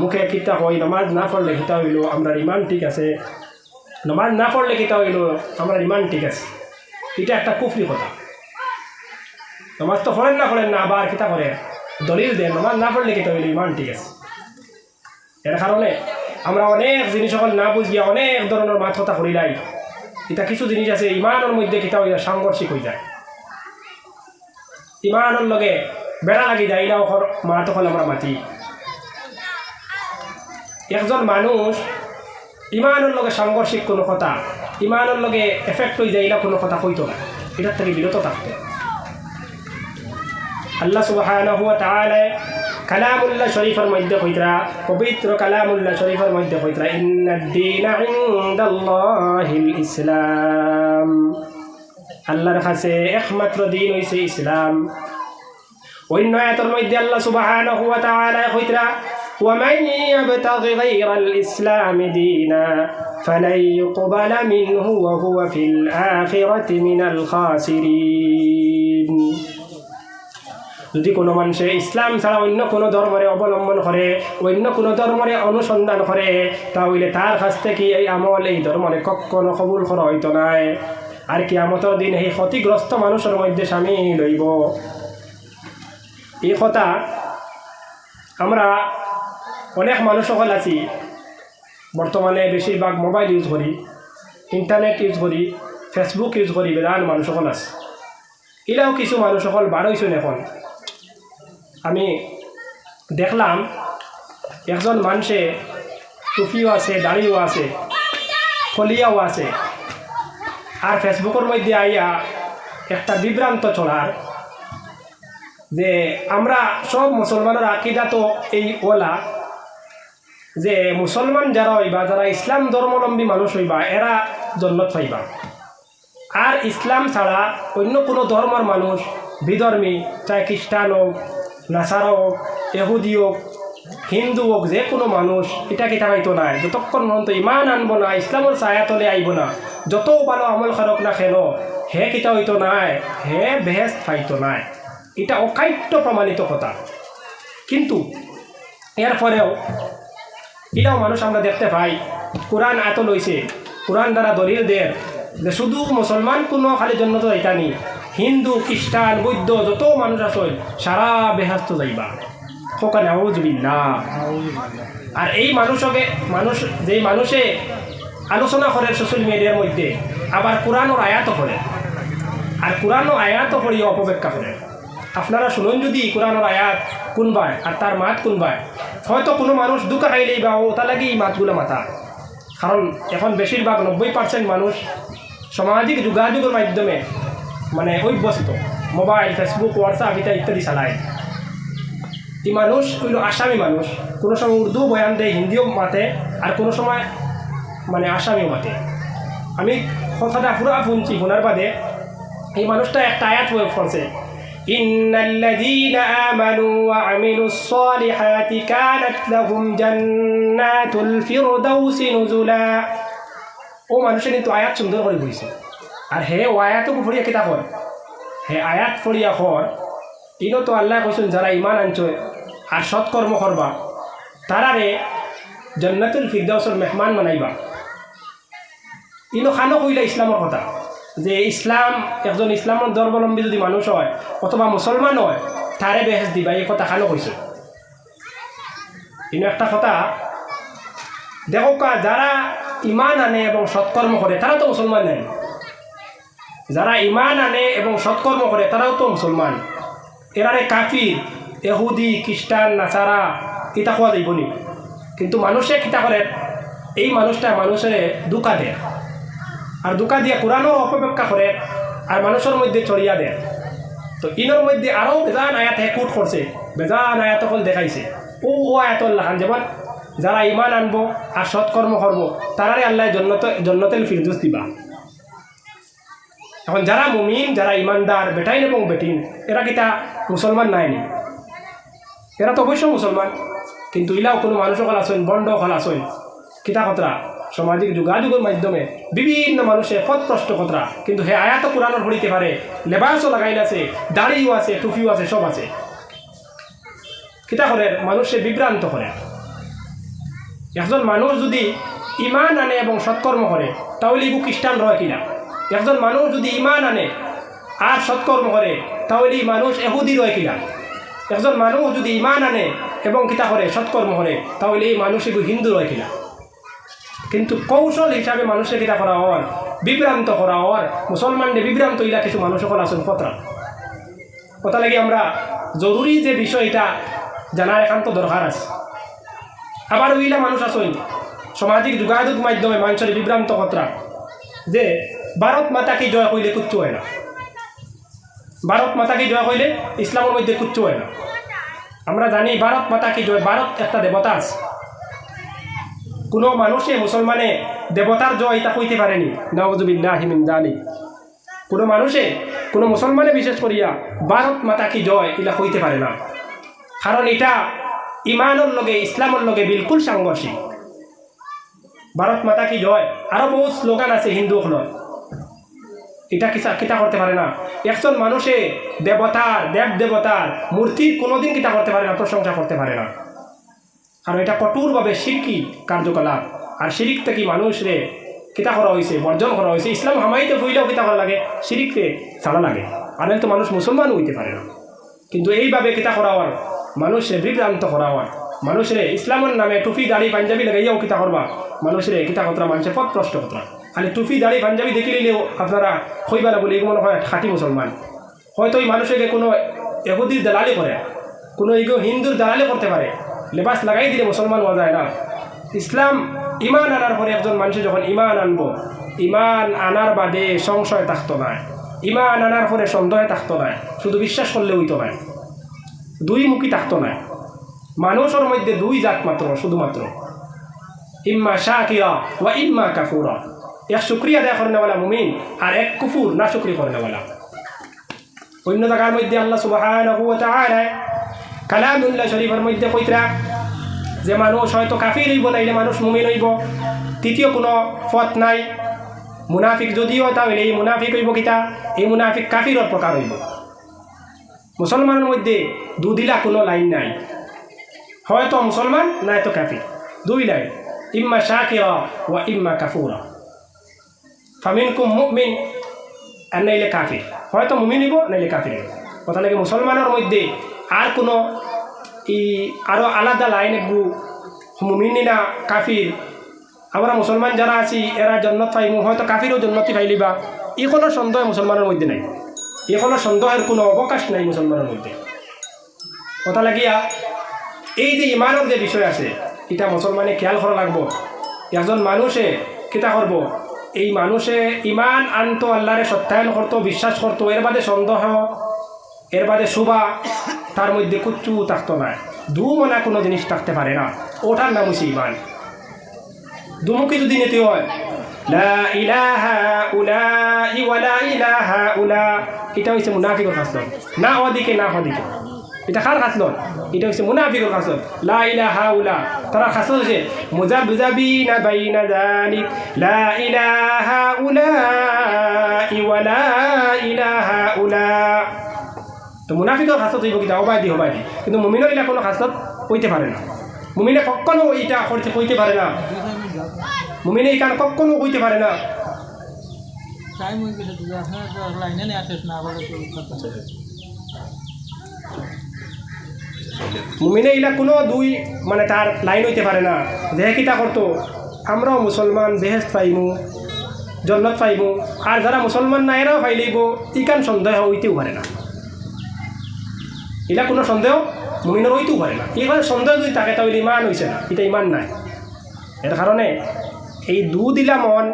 মুখে কিতা হয়, নামাজ না পড়লে কিতা হইল? আমরা ইমান ঠিক আছে। নামাজ না পড়লে কিতা হইল? আমরা ইমান ঠিক আছে। এটা একটা কুফরি কথা। নামাজ তো পড়েন না পড়েন না, আবার কিতা করে? দলিল দেন, নামাজ না পড়লে কিতা হইল? ইমান ঠিক আছে। এর কারণে আমরা অনেক জিনিস সকল না বুঝিয়া অনেক ধরনের মাত কথা করিলাই এটা কিছু জিনিস আছে, ইমানের মধ্যে কিতা হইয়া সাংঘর্ষিক হয়ে যায়। ইমানের লগে বেড়া লাগি যায় না মাত হল আমরা মাতি। একজন মানুষ ইমানের লগে সাংঘর্ষিক কোনো কথা ইমানের লগে এফেক্ট হয়ে যায় কোনো কথা কইতো না। এটার থেকে বিরত থাকতো। আল্লাহ সুবহানাহু ওয়া তাআলা কালামুল্লাহ শরীফের মধ্যে কইতরা, পবিত্র কালামুল্লাহ শরীফের মধ্যে কইতরা, ইন্নাদ দীনা ইনদাল্লাহিল ইসলাম। আল্লাহর কাছে একমাত্র দিন হইছে ইসলাম। অন্য আয়াতের মধ্যে আল্লাহ সুবহানাহু ওয়া তাআলা কইতরা ومن يبتغ غير الإسلام دينا فلن يقبل منه وهو في الآخرة من الخاسرين যদি কোনো মানুষে ইসলাম ছাড়া অন্য কোনো ধর্মরে অবলম্বন করে অন্য কোনো ধর্মরে অনুসন্ধান করে তাহলে তার কাছ থেকে এই আমল এই ধর্মরে কখনো কবুল করা হইতো নাই আর কি আমতর দিন সেই ক্ষতিগ্রস্ত মানুষের মধ্যে সামিল হইব এই কথা আমরা অনেক মানুষ সকল আছি। বর্তমানে বেশিরভাগ মোবাইল ইউজ করি ইন্টারনেট ইউজ করি ফেসবুক ইউজ করি বেদান মানুষ সকল আছে। এলাও কিছু মানুষ সকল বারোইছেন এখন। আমি দেখলাম, একজন মানুষে টুপিও আছে, দাড়িও আছে ফলিয়াও আছে আর ফেসবুকের মধ্যে আইয়া একটা বিভ্রান্ত চলার যে আমরা সব মুসলমানের আকিদা তো এই ওলা। যে মুসলমান যারা হইবা, যারা ইসলাম ধর্মাবলম্বী মানুষ হইবা, এরা জন্নত পাইবা। আর ইসলাম ছাড়া অন্য কোনো ধর্মের মানুষ, বিধর্মী, চাই খ্রিস্টান হোক, নাসার হোক এহুদি হোক, হিন্দু হোক, যে কোনো মানুষ, এটা কিতা পাইতো নাই যতক্ষণ মন্ত ইমান আনব না, ইসলামের ছায়াতলে আইব না, যত ভালো আমল খারক না খেল, হে কিতা হইতো নাই হে বেহেস পাইতো নাই এটা অকাট্য প্রমাণিত কথা। কিন্তু এর পরেও এটাও মানুষ আমরা দেখতে পাই। কোরআন এত লইছে কোরআন দ্বারা দলিল দের যে শুধু মুসলমান কোনো খালি জন্য তো এটা নি হিন্দু, খ্রিস্টান, বৌদ্ধ, যত মানুষ আছে, সারা বেহাস্ত যাইবা। সকালে আউজবিল্লা আর এই মানুষকে, মানুষ, যেই মানুষে আলোচনা করে সোশ্যাল মিডিয়ার মধ্যে, আবার কোরআনের আয়াত করে আর কোরআনও আয়াত করিয়া অপব্যাখ্যা করে। আপনারা শুনুন যদি কোরআনের আয়াত কোনবায় আর তার মাত কোনবায় হয়তো কোনো মানুষ দুঃখ খাইলেই বা ওটা লাগে এই মাতগুলো মাথা কারণ এখন বেশিরভাগ নব্বই পার্সেন্ট মানুষ সামাজিক যোগাযোগের মাধ্যমে মানে অভ্যস্ত। মোবাইল, ফেসবুক, হোয়াটসঅ্যাপ ইত্যাদি ইত্যাদি চালায়। এই মানুষ হইল আসামি মানুষ। কোনো সময় উর্দু বয়ান দেয়, হিন্দিও মাতে, আর কোনো সময় মানে আসামিও মাতে। আমি কথাটা পুরো শুনছি, শোনার বাদে এই মানুষটা একটা আয়াত হয়ে পড়ছে। إن الذين آمنوا وعملوا الصالحات كانت لهم جنات الفردوس نزلا ও মানুষের কিন্তু আয়াত সুন্দর করে বলছে আর হে ও আয়াতও ফুরিয়া কিতা কর হে আয়াত ফুরিয়া কর ইনো তো আল্লাহ কইছেন যারা ইমান আনছো আর সৎকর্ম করবা তারারে জন্নাতুল ফিরদাউসের মেহমান বানাইবা ইনো খানো কইলা ইসলামের কথা যে ইসলাম, একজন ইসলামের ধর্মাবলম্বী যদি মানুষ হয়, অথবা মুসলমান হয় তারে বেহেস দিবা এই কথা খানো কইছে ইনো একটা কথা, দেখো যারা ইমান আনে এবং সৎকর্ম করে তারা তো মুসলমান নেন যারা ইমান আনে এবং সৎকর্ম করে তারাও তো মুসলমান এরারে কাফির এহুদি খ্রিস্টান নাচারা কিতা খোয়া যাইব নি। কিন্তু মানুষে কিতা করে এই মানুষটা মানুষের দুকা দেয় আর দুকা দিয়ে কোরআনও অপব্যাখ্যা করে আর মানুষের মধ্যে ছড়িয়া দেয় তো ইনোর মধ্যে আরও বেজান আয়াত হেকুট করছে বেজান আয়াত সকল দেখাইছে। ও ও আয়াত লাহান যেমন যারা ইমান আনব আর সৎকর্ম করব তারারে আল্লাহ জন্নত, জন্নতেল ফিরদুস দিবা। এখন যারা মুমিন যারা ইমানদার বেটাইন এবং বেটিন এরা কিতা মুসলমান নাইনি এরা তো অবশ্য মুসলমান কিন্তু ইলাও কোনো মানুষ সকল আসেন বন্ড সকল আসেন কিতা কতরা সামাজিক যোগাযোগের মাধ্যমে বিভিন্ন মানুষের পথ প্রষ্ট কতরা কিন্তু হে আয়াত কোরআনের হরিতে পারে, লেবাসও লাগাইল আছে, দাড়িও আছে, টুপিও আছে, সব আছে। কিতা করে মানুষে বিভ্রান্ত করে। একজন মানুষ যদি ইমান আনে এবং সৎকর্ম করে, তাহলে ইবু খ্রিস্টান রয় কিনা? একজন মানুষ যদি ইমান আনে আর সৎকর্ম করে, তাহলে মানুষ এহুদি রয় কিনা? একজন মানুষ যদি ইমান আনে এবং কিতা করে সৎকর্ম করে, তাহলে এই মানুষ এগু হিন্দু রয় কিনা? কিন্তু কৌশল হিসাবে মানুষের কিতা করা হওয়ার, বিভ্রান্ত করা হওয়ার মুসলমানদের বিভ্রান্ত ইলা কিছু মানুষ সকল আসুন পত্রা। কথা লাগি আমরা জরুরি যে বিষয় এটা জানার একান্ত দরকার আছে। আবার ওইলা মানুষ আসুন সামাজিক যোগাযোগ মাধ্যমে মানুষের বিভ্রান্ত কথা যে ভারত মাতাকে জয় কইলে কুচ্ছু হয় না। ভারত মাতাকে জয় কইলে ইসলামের মধ্যে কুচ্ছু হয় না। আমরা জানি ভারত মাতাকে জয়, ভারত একটা দেবতা আছে। কোনো মানুষে মুসলমানে দেবতার জয় এটা কইতে পারেনি। নওয়াজুবিল্লাহ মিন কোনো মানুষে, কোনো মুসলমানে বিশেষ করিয়া ভারত মাতা কি জয় এগুলা কইতে পারে না। কারণ এটা ইমানের লগে, ইসলামের লগে বিলকুল সাংঘর্ষিক। ভারত মাতা কি জয়? আরও বহু স্লোগান আছে হিন্দু হিন্দুসকলের এটা কিসা কিতা করতে পারে না? একজন মানুষে দেবতার দেব দেবতার মূর্তির কোনোদিন কিতা করতে পারে না, প্রশংসা করতে পারে না। কারণ এটা কঠোরভাবে সিরকি কার্যকলাপ। আর সিরিক থেকে মানুষরে কিতা করা হয়েছে বর্জন করা হয়েছে ইসলাম হামাইতে হইলেও কিতা করা লাগে সিরিককে ছাড়া লাগে। আর তো মানুষ মুসলমানও হইতে পারে না। কিন্তু এইভাবে কিতা করা হওয়ার মানুষরে বিভ্রান্ত করা হওয়ার মানুষরে ইসলামের নামে টুপি দাড়ি, পাঞ্জাবি লাগাইয়াও কিতা করবা। মানুষরে কিতা কতরা মানুষের পথ প্রশ্ন কতরা। খালি টুপি দাড়ি, পাঞ্জাবি দেখে আপনারা হইবা না বলে এগুলো মনে হয় খাঁটি মুসলমান। হয়তো এই মানুষকে কোনো এহুদির দালালি করে, কোনো এগো হিন্দুর দালালি করতে পারে। লেবাস লাগাই দিলে মুসলমান হওয়া যায় না। ইসলাম ইমান আনার পরে একজন মানুষ যখন ইমান আনব, ইমান আনার বাদে সংশয় থাকতো না। ইমান আনার পরে সন্দেহে থাকতো না। শুধু বিশ্বাস করলে হইতো না। দুই মুখী থাকতো না। মানুষের মধ্যে দুই জাত মাত্র, শুধুমাত্র। ইম্মা শাকিরা ওয়া ইম্মা কাফুরা। এক শুক্রিয়া দেয়া করে নেওয়ালা মুমিন, আর এক কুফুর না শুক্রিয়া করে নেওয়ালা অন্য জায়গার মধ্যে আল্লাহ তাআলা কালামুল্লাহ শরীফের মধ্যে কইতরা যে মানুষ হয়তো কাফির হইব নাইলে মানুষ মুমিন হইব। তৃতীয় কোনো পথ নাই। মুনাফিক যদিও তাহলে এই মুনাফিক হইব কিতা? এই মুনাফিক কাফিরর প্রকার হইব। মুসলমানের মধ্যে দুদিলা কোনো লাইন নাই। হয়তো মুসলমান নয়তো কাফির। দুই লাইন, ইম্মা শাকিরা ওয়া ইম্মা কাফুরা। ফামিনকুম মুমিন, আর নাইলে কাফির। হয়তো মুমিন হইব, নাইলে কাফির হইব। কথা লাগে মুসলমানের মধ্যে আর কোনো ই আরও আলাদা লাইন একটু মুমিনী না, কাফির। আমরা মুসলমান যারা আছি, এরা জন্নত পাইমু হয়তো কাফিরও জন্নতি পাইলিবা ই কোনো সন্দেহ মুসলমানের মধ্যে নাই। এ কোনো সন্দেহের কোনো অবকাশ নাই মুসলমানের মধ্যে। কথা লাগিয়া, এই যে ইমানের যে বিষয় আছে, এটা মুসলমানে খেয়াল করা লাগবো। একজন মানুষে কিতা করব? এই মানুষে ইমান আনতো, আল্লাহরে সত্যায়ন করতো, বিশ্বাস করতো, এর বাদে সন্দেহ এর বাদে শোভা, তার মধ্যে কুচ্ছু থাকতো না। দু দুমনা কোনো জিনিস থাকতে পারে না। ওটার নাম হচ্ছে ইমান দুমুখী যদি নীতি হয়, লা ইলাহা উলাই ওয়ালা ইলাহা উলা, এটা হচ্ছে মুনাফিকর খাসলত। না ওদিকে না ওদিকে। এটা কার খাসলত? এটা হচ্ছে মুনাফিকর খাসলত। লা ইলাহা উলা, তারা খাসলত হচ্ছে মুজাবজাবিনা বাইনা যালিক লা ইলাহা উলা ওয়ালা ইলাহা উলা। তো মুনাফিকর খাসলত হইব কিতা অবাদি হবাদি কিন্তু মুমিনের ইলা কোনো খাসলত হইতে পারে না। মুমিনে কখনো এইটা করতে কইতে পারে না। মুমিনে এখানে কখনো কইতে পারে না। মুমিনে ইলা কোনো দুই মানে তার লাইন হইতে পারে না। দেহে কিতা করতো আমরাও মুসলমান বেহেস্ত পাইমু জন্নত পাইমু। আর যারা মুসলমান না এরাও পাইলেইব ইকান সন্দেহ হইতেও পারে না। ইলা কোনো সন্দেহ মুমিনের হইতেও পারে না। এইভাবে সন্দেহ যদি থাকে তাহলে ইমান হয়েছে না, এটা ইমান নাই। এর কারণে এই দু দিলা মন,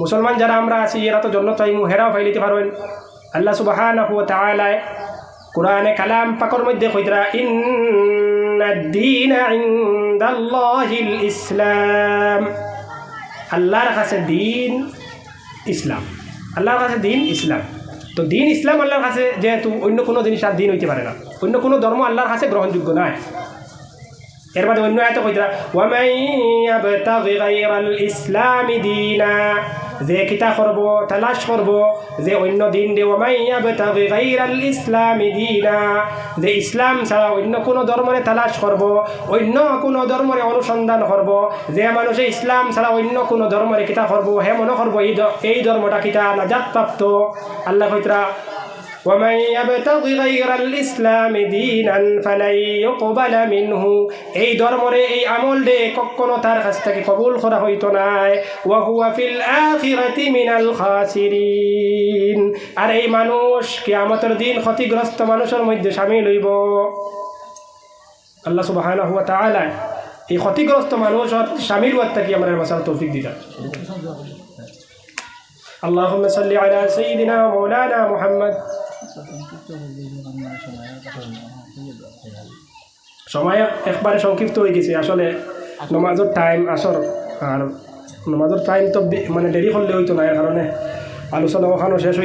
মুসলমান যারা আমরা আছি, এরা তো জন্নত পাইমু হেরাও পাইলিতে পারবেন। আল্লাহ সুবাহ তাআলায় কোরআনে কালাম পাকর মধ্যে কইতরা ইনদাল্লাহিল ইসলাম। আল্লাহর কাছে দিন ইসলাম। আল্লাহর কাছে দিন ইসলাম। তো দিন ইসলাম আল্লাহর কাছে যেহেতু অন্য কোনো জিনিস আর দিন হইতে পারে না, অন্য কোনো ধর্ম আল্লাহর কাছে গ্রহণযোগ্য নয় এর বাদে অন্য এত গায়রাল ইসলামি দীনা। যে কিতা করব, তালাশ করব যে অন্য দিন দে ওমাইয়া বেতাগি গাইরাল ইসলামী দিনা। যে ইসলাম ছাড়া অন্য কোনো ধর্মরে তালাশ করব, অন্য কোনো ধর্মরে অনুসন্ধান করব, যে মানুষে ইসলাম ছাড়া অন্য কোনো ধর্মরে কিতা করব হে মনে করব, এই ধর্মটা কিতা নাজাত প্রাপ্ত আল্লাহ ومن يبتغ غير الإسلام دينا فلن يقبل منه এই ধর্মরে এই আমল দে কখনো তার কাছ থেকে কবুল করা হইতো নাই ওয়াহুয়া ফিল আখিরাতি মিনাল খাসিরিন আর এই মানুষ কিয়ামতের দিন ক্ষতিগ্রস্ত মানুষের মধ্যে সামিল হইব আল্লাহ সুবহানাহু ওয়া তাআলা এই ক্ষতিগ্রস্ত মানুষের সামিল হওয়ার থাকি আমরা মশাল তৌফিক দিতা اللهم صل على سيدنا ومولانا محمد সময় একবারে সংক্ষিপ্ত হয়ে গেছে। আসলে নমাজের টাইম আসর, আর নমাজের টাইম তো মানে দেরি করলে হইতো না, এর কারণে আলোচনা ওখানেও শেষ